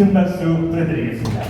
큰 박수 부탁드리겠습니다.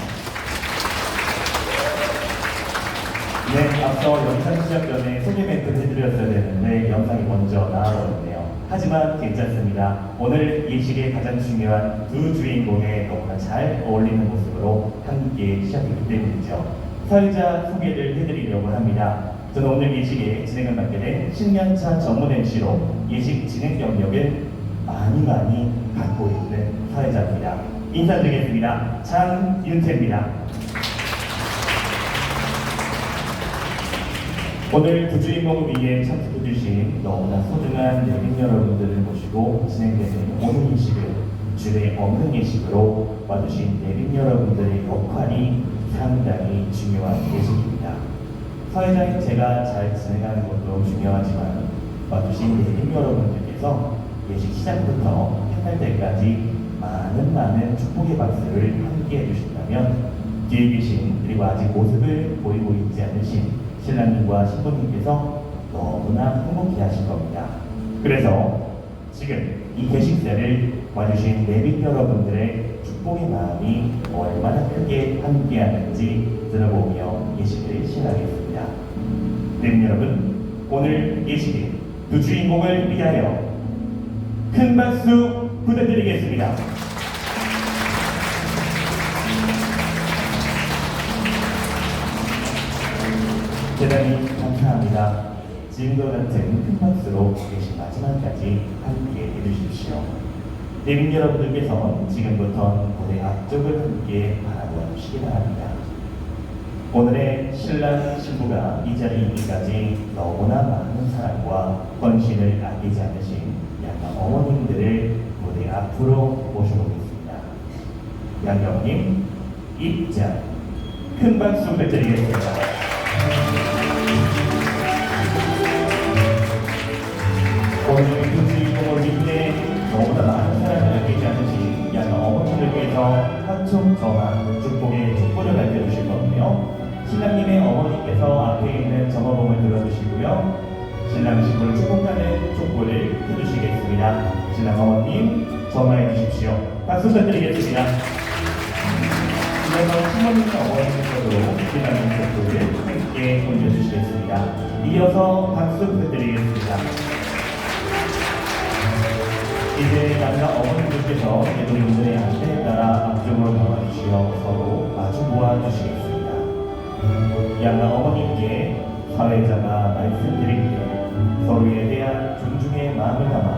네, 앞서 영상 시작 전에 소개 멘트 해드렸어야 되는데 영상이 먼저 나와버렸네요. 하지만 괜찮습니다. 오늘 예식의 가장 중요한 두 주인공의 너무나 잘 어울리는 모습으로 함께 시작했기 때문이죠. 사회자 소개를 해드리려고 합니다. 저는 오늘 예식에 진행을 맡게 된 10년차 전문 MC로 예식 진행 경력을 많이 많이 갖고 있는 사회자입니다. 인사드리겠습니다. 장윤태입니다. 오늘 두 주인공을 위해 참석해주신 너무나 소중한 내빈 여러분들을 모시고 진행되는 오늘 예식을 주례 없는 예식으로 와주신 내빈 여러분들의 역할이 상당히 중요한 예식입니다. 사회자인 제가 잘 진행하는 것도 중요하지만 와주신 내빈 여러분들께서 예식 시작부터 끝날 때까지 많은 많은 축복의 박수를 함께 해주신다면 뒤에 계신 그리고 아직 모습을 보이고 있지 않으신 신랑님과 신부님께서 너무나 행복해 하실 겁니다. 그래서 지금 이 게시글을 와주신 내빈 여러분들의 축복의 마음이 얼마나 크게 함께하는지 들어보며 예식을 시작하겠습니다. 내빈 여러분, 오늘 예식의 두 주인공을 위하여 큰 박수 부탁드리겠습니다. 대단히 감사합니다. 지금과 같은 큰 박수로 계신 마지막까지 함께 해주십시오. 대민 여러분들께서 지금부터 무대 앞쪽을 함께 바라보아 주시기 바랍니다. 오늘의 신랑 신부가 이 자리에 있기까지 너무나 많은 사랑과 헌신을 아끼지 않으신 양가 어머님들을 앞으로 모셔보겠습니다. 어머님 입장 큰 박수 부탁드리겠습니다. 그 주인공을 위해 너무나 많은 사랑을 아끼지 않으신 양가 어머님들께서 한총 저만 축복의 축복을 밝혀주실 건데요. 신랑님의 어머니께서 앞에 있는 점어봉을 들어주시고요. 신랑 신부를 축복하는 촉구를 해주시겠습니다. 신랑 어머님 점화해 주십시오. 박수 부탁드리겠습니다. 이어서 신부님 어머니께서도 신랑님 촉구를 함께 올려주시겠습니다. 이어서 박수 부탁드리겠습니다. 이제 남자 어머님들께서 예도님들의 안내에 따라 앞쪽으로 나와주시어 서로 마주 보아주시겠습니다. 양가 어머님께 사회자가 말씀드릴 때 서로에 대한 존중의 마음을 담아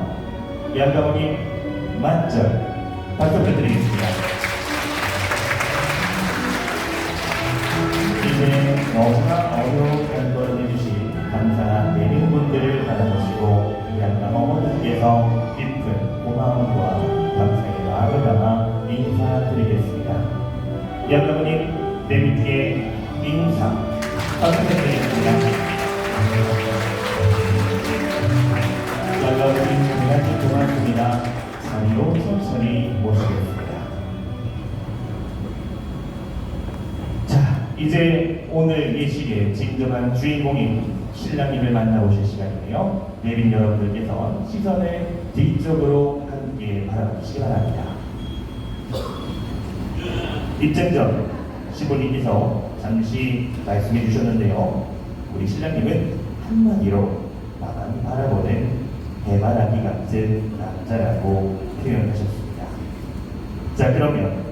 양가 어머님 맞절 박수 부탁드리겠습니다. 이제 너무나 어려운 간거를 해주신 감사한 내린 분들을 받아보시고 양가 어머님께서 깊은 고마움과 감사의 마음을 담아 인사드리겠습니다. 양가 어머님 내민께 인사 박수 부탁드리겠습니다. 양가 어머님 대단히 고맙습니다. 자리로 천천히 모시겠습니다. 자, 이제 오늘 예식의 진정한 주인공인 신랑님을 만나보실 시간인데요. 내빈 여러분들께서 시선을 뒤쪽으로 함께 바라보시기 바랍니다. 입장 전 시부님께서 잠시 말씀해 주셨는데요. 우리 신랑님은 한마디로 나만 바라보는 해바라기 같은 남자라고 표현하셨습니다. 자, 그러면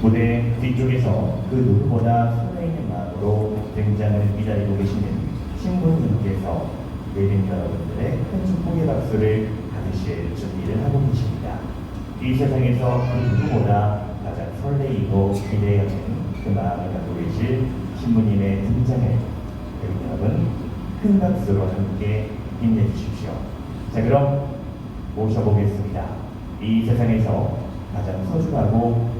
무대 뒤쪽에서 그 누구보다 설레이는 마음으로 등장을 기다리고 계시는 신부님께서 내린 여러분들의 큰 축복의 박수를 받으실 준비를 하고 계십니다. 이 세상에서 그 누구보다 가장 설레이고 기대하는 그 마음을 갖고 계실 신부님의 등장을 여러분 여러분 큰 박수로 함께 힘내주십시오. 자 그럼 모셔보겠습니다. 이 세상에서 가장 소중하고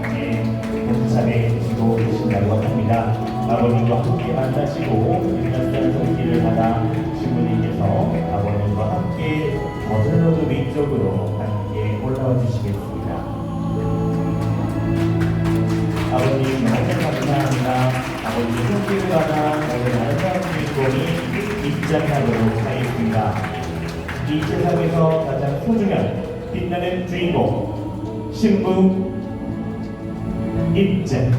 함께 만나시고 낯선 손길을 받아 신부님께서 아버님과 함께 저절로도 위쪽으로 함께 올라와 주시겠습니다. 아버님 너무 감사합니다. 아버님 손길을 받아 오늘 아름다운 주인공이 입장하도록 하겠습니다. 이 세상에서 가장 소중한 빛나는 주인공 신부 입장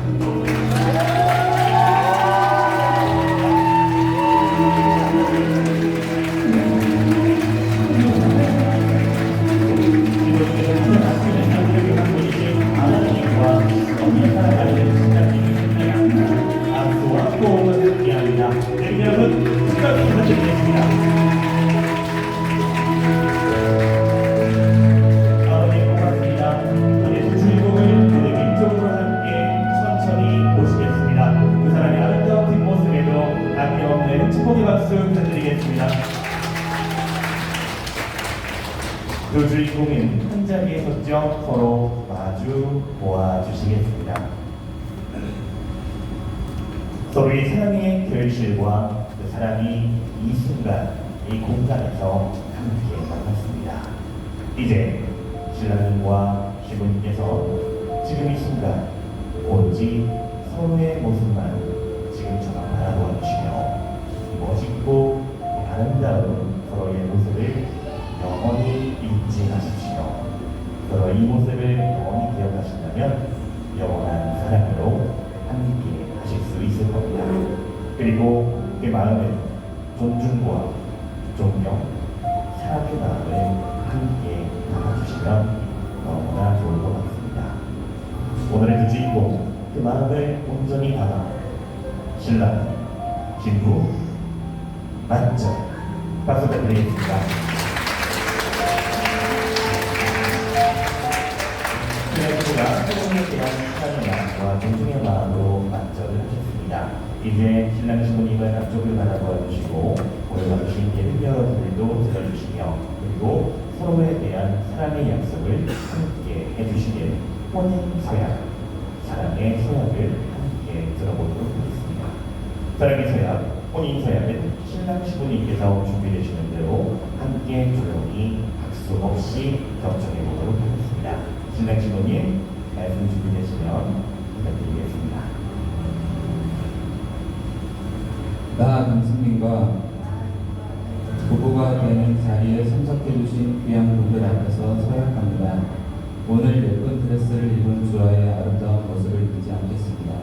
섰죠. 서로 마주 보아주시겠습니다. 서로의 사랑의 결실과 그 사랑이 이 순간, 이 공간에서 함께 만났습니다. 이제 신랑님과 신부님께서 지금 이 순간 오로지 서로의 모습만 지금 저만 바라보아 주시며 멋있고 아름다운 이 모습을 영원히 기억하신다면 영원한 사랑으로 함께 하실 수 있을 겁니다. 그리고 그 마음은 존중과 존경, 사랑의 마음을 함께 담아주시면 너무나 좋을 것 같습니다. 오늘의 두 주인공, 그 마음을 온전히 담아 신랑, 신부, 만점 박수 부탁드리겠습니다. 이제 신랑 신부님은 앞쪽을 바라보아 주시고 오늘 와주신 예비 여러분들도 들어주시며 그리고 서로에 대한 사랑의 약속을 함께 해주시길 혼인 서약, 사랑의 서약을 함께 들어보도록 하겠습니다. 사랑의 서약, 혼인 서약은 신랑 신부님께서 준비되시는 대로 함께 조용히 박수 없이 경청해 보도록 하겠습니다. 신랑 신부님 말씀 준비되시면 부탁드리겠습니다. 나 강승민과 부부가 되는 자리에 참석해 주신 귀한 분들 앞에서 서약합니다. 오늘 예쁜 드레스를 입은 주아의 아름다운 모습을 잊지 않겠습니다.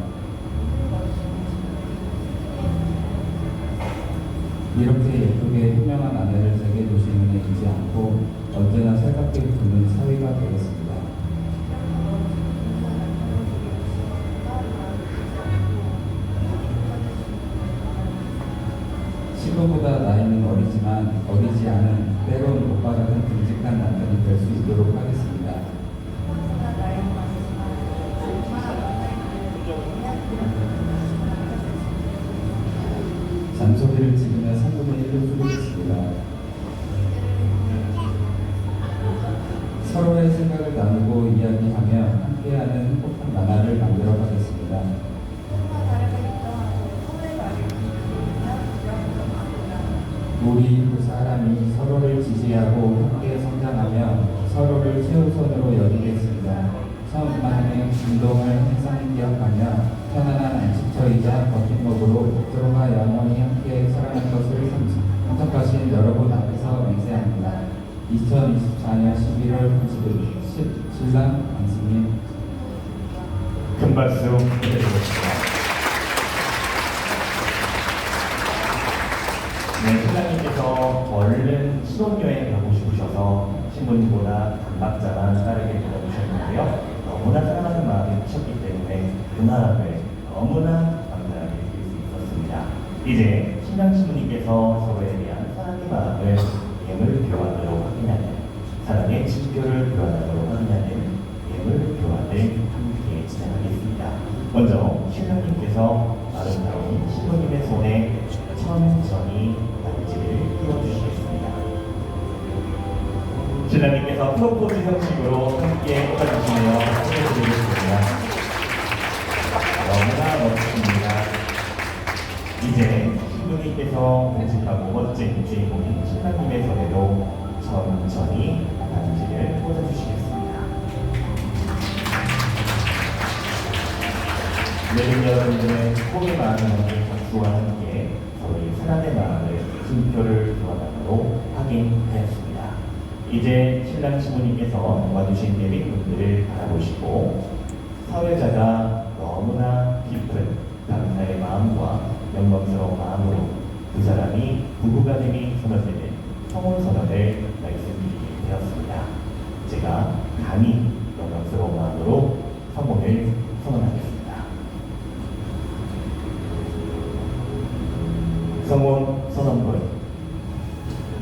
이렇게 예쁘게 현명한 아내를 제게 두시는 데 잊지 않고 언제나 살갑게 붙는 사위가 되겠습니다. 있지만 어느지 않은 때로는 못 받는 듬직한 남편이 될 수 있도록 하겠습니다. 잔소리를 지금의 3분의 1로 쓰고 있습니다. 서로의 생각을 나누고 이야기하며 함께하는 행복한 나라를 만들어 가겠습니다. 운동을 항상 기억하며 편안한 안식처이자 버팀목으로 서로가 영원히 함께 살아갈 것을 선택하신 여러분 앞에서 맹세합니다. 2024년 11월 30일 신랑 강수님 큰 박수 부탁드리겠습니다. 네, 신랑님께서 얼른 신혼여행 가고 싶으셔서 신부님보다 단박자만 빠르게 보내주셨는데요. 너무나 사랑하는 크셨기 때문에 그 마음을 너무나 감사하게 느낄 수 있었습니다. 이제 신랑 신부님께서 서로에 대한 사랑의 마음을 예물 교환으로 확인하는 사랑의 진표를 여러분들의 꿈의 마음의 박수와 함께 저희 사랑의 마음을 증표를 교환하도록 확인하였습니다. 이제 신랑 신부님께서 와주신 예비분들을 바라보시고 사회자가 너무나 깊은 감사의 마음과 영광스러운 마음으로 그 사람이 부부간임이 선언되는 성혼 선언을 말씀드리게 되었습니다. 제가 감히 영광스러운 마음으로 성혼을 선언하겠습니다. 성원 선언문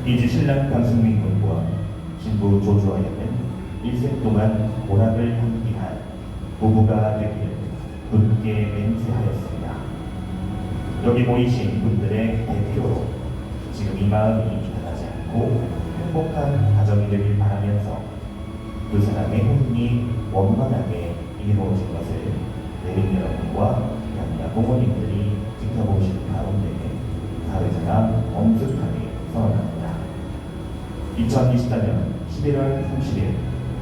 이제 신랑 강승민 군과 신부 조주아에는 일생 동안 보람을 함께한 부부가 되기를 굳게 맹세하였습니다. 여기 모이신 분들의 대표로 지금 이 마음이 변하지 않고 행복한 가정이 되길 바라면서 두 사람의 혼인이 원만하게 이루어진 것을 내린 여러분과 양가 부모님들이 지켜보시는 가운데 사회자가 엄숙하게 선언합니다. 2024년 11월 30일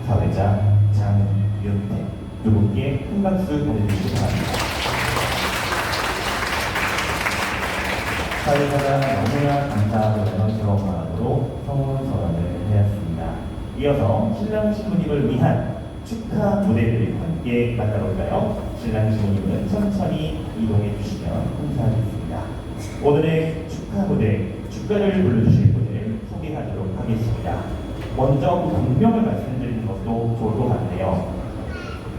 사회자 장윤태 두 분께 큰 박수 보내주시기 바랍니다. 사회자가 너무나 감사하고 영광스러운 마음으로 성원 선언을 하였습니다. 이어서 신랑 신부님을 위한 축하 무대를 함께 만나볼까요? 신랑 신부님은 천천히 이동해 주시면 감사하겠습니다. 오늘의 무대, 축가를 불러주실 분을 소개하도록 하겠습니다. 먼저 본명을 말씀드리는 것도 좋을 것 같네요.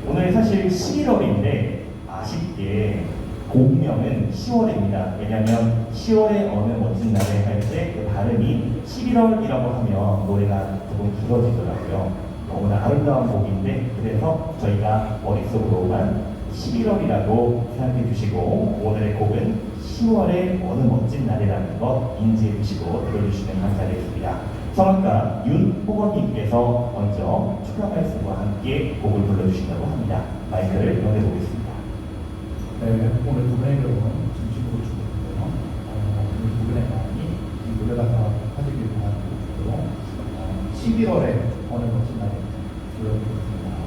오늘 사실 11월인데 아쉽게 공명은 10월입니다. 왜냐하면 10월의 어느 멋진 날에 할 때 그 발음이 11월이라고 하면 노래가 조금 길어지더라고요. 너무나 아름다운 곡인데 그래서 저희가 머릿속으로만 11월이라고 생각해 주시고 오늘의 곡은 10월의 어느 멋진 날이라는 것 인지해 주시고 들어주시면 감사하겠습니다. 성악가 윤호건님께서 먼저 축하 말씀과 함께 곡을 불러주신다고 합니다. 마이크를 연해보겠습니다. 네, 오늘 두 분의 경우는 진심으로 축복드고요. 어, 오늘 두 분의 마음이 이 노래가사 하시길 바라고 어, 11월에 어느 멋진 날에 불러드리겠습니다.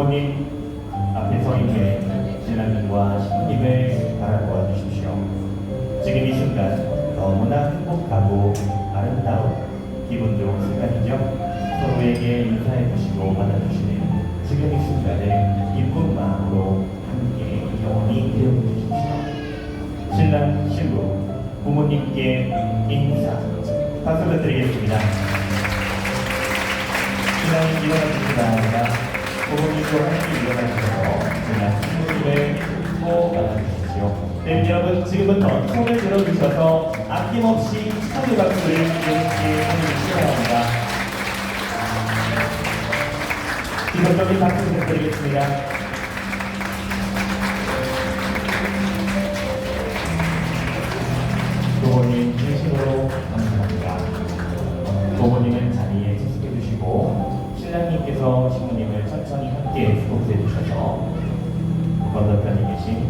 부모님 앞에 서 있는 신랑님과 신부님을 바라보아 주십시오. 지금 이 순간 너무나 행복하고 아름다운 기분 좋은 순간이죠. 서로에게 인사해 주시고 받아주시는 지금 이 순간을 기쁜 마음으로 함께 영원히 기억해 주십시오. 신랑 신부 부모님께 인사 박수 부탁드리겠습니다. 함께 일어나셔서 신랑 신부님을 꼭 안아주십시오. 네, 여러분 지금부터 손을 들어주셔서 아낌없이 축하의 박수를 이렇게 해주시기 바랍니다. 기본적인 박수 부탁드리겠습니다. 부모님 진심으로 감사합니다. 부모님은 신랑님께서 신부님을 천천히 함께 수복해 주셔서 건너편에 계신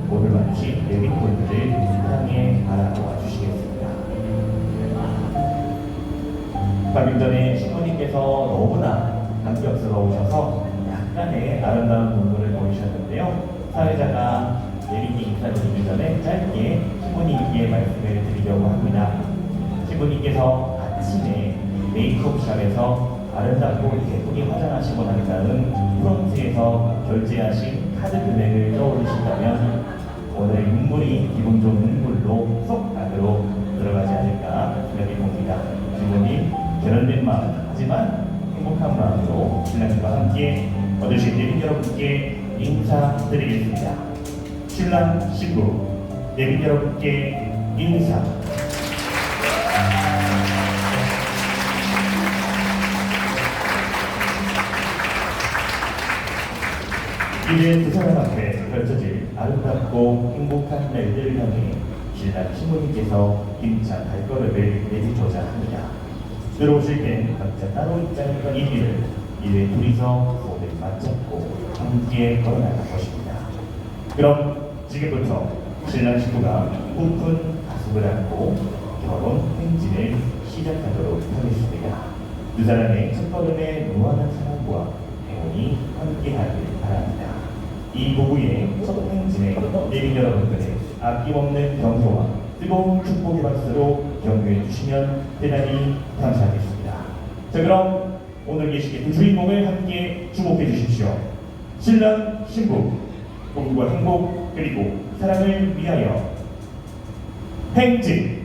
오늘 내빈 분들을 향해 바라보아 주시겠습니다. 방금 전에 신부님께서 너무나 감격스러우셔서 약간의 아름다운 눈물을 보이셨는데요. 사회자가 내빈이 인사드리기 전에 짧게 신부님께 말씀을 드리려고 합니다. 신부님께서 아침에 메이크업샵에서 아름답고 예쁘게 화장하시고 난 다음 프론트에서 결제하신 카드 금액을 떠올리신다면 오늘 눈물이 좋은 눈물로 쏙 안으로 들어가지 않을까 생각이 듭니다. 신부님 결혼된 마음 하지만 행복한 마음으로 신랑과 함께 얻으신 예빈 여러분께 인사드리겠습니다. 신랑 신부 예빈 여러분께 인사 이제 두 사람 앞에 아름답고 행복한 날들을 향해 신랑 신부님께서 힘찬 발걸음을 내딛고자 합니다. 들어오실 땐 각자 따로 입장을 건 이들을 이에 둘이서 손을 맞잡고 함께 걸어나갈 것입니다. 그럼 지금부터 신랑 신부가 높은 가슴을 안고 결혼 행진을 시작하도록 하겠습니다. 두 사람의 첫걸음에 무한한 사랑과 행운이 함께하길 바랍니다. 이 부부의 첫 행진에 내린 여러분들의 아낌없는 격려와 뜨거운 축복의 박수로 격려해 주시면 대단히 감사하겠습니다. 자 그럼 오늘 예식의 두 주인공을 함께 주목해 주십시오. 신랑 신부 복과 행복 그리고 사랑을 위하여 행진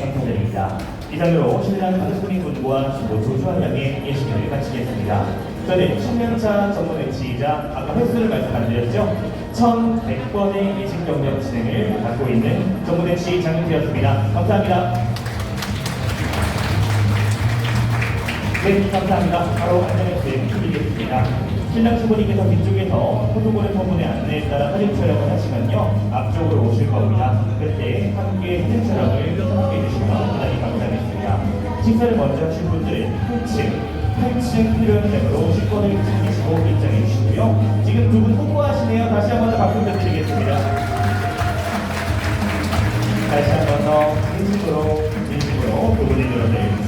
감사드립니다. 이상으로 신랑 한스프링 분과 모두 수환양의 예식을 마치겠습니다. 저는 10년차 전문 MC이자 아까 횟수를 말씀 안 드렸죠? 1100번의 예식 경력 진행을 갖고 있는 전문 MC 장윤태였습니다. 감사합니다. 네, 감사합니다. 바로 안녕의 드리겠습니다. 신랑 신부님께서 뒤쪽에서 포토그래퍼분의 안내에 따라 사진 촬영을 하시면요. 앞쪽으로 오실 겁니다. 그때 함께 사진 촬영을 함께 해주시면 대단히 감사하겠습니다. 식사를 먼저 하신 분들은 8층, 8층 필요형으로 식권을 챙기시고 입장해 주시고요. 지금 두분 홍보하시네요. 다시 한 번 더 박수 부탁드리겠습니다. 다시 한 번 더 진심으로 진심으로 두 분의 여러분들